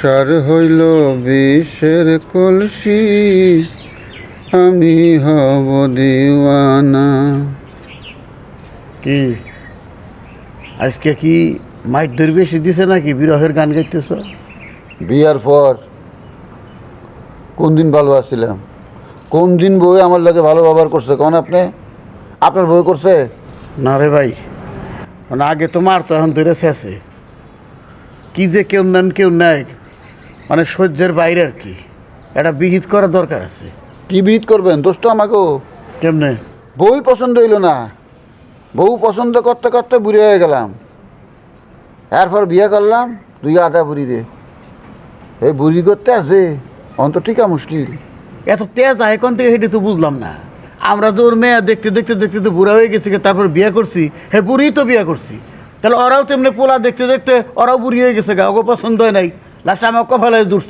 সার হইল বিষের কলসি আমি হব দিওয়ানা। কি? আজকে কি মাইট ধরে বেশি দিছে নাকি? বিরহের গান গাইতেছ? বিয়ার পর কোন দিন ভালো আছিলাম? কোন দিন বই আমার লাগে ভালো ব্যবহার করছে কোন আপনি? আপনার বই করছে? না রে ভাই। মানে আগে তোমার তো এখন ধরে শেষে কি যে কেউ নেন কেউ নেয়। মানে সহ্যের বাইরে আর কি। এটা বিহিত করার দরকার আছে। কি বিহিত করবেন? দোষ তো আমাকেও কেমনে? বই পছন্দ হইল না। বউ পছন্দ করতে করতে বুড়ি হয়ে গেলাম। এরপর বিয়ে করলাম দুই আধা বুড়ি রে এই বুড়ি করতে আছে অন্ত টিকা মুশকিল। এত তেজ আয় কোন থেকে হেঁটে তো বুঝলাম না। আমরা তো ওর মেয়ে দেখতে দেখতে দেখতে তো বুড়া হয়ে গেছি তারপর বিয়ে করছি হে বুড়ি তো বিয়ে করছি। তাহলে ওরাও তেমনি পোলা দেখতে দেখতে ওরাও বুড়ি হয়ে গেছে গা ওকে পছন্দ হয় নাই। লাস্টে আমার কপালে দুটছে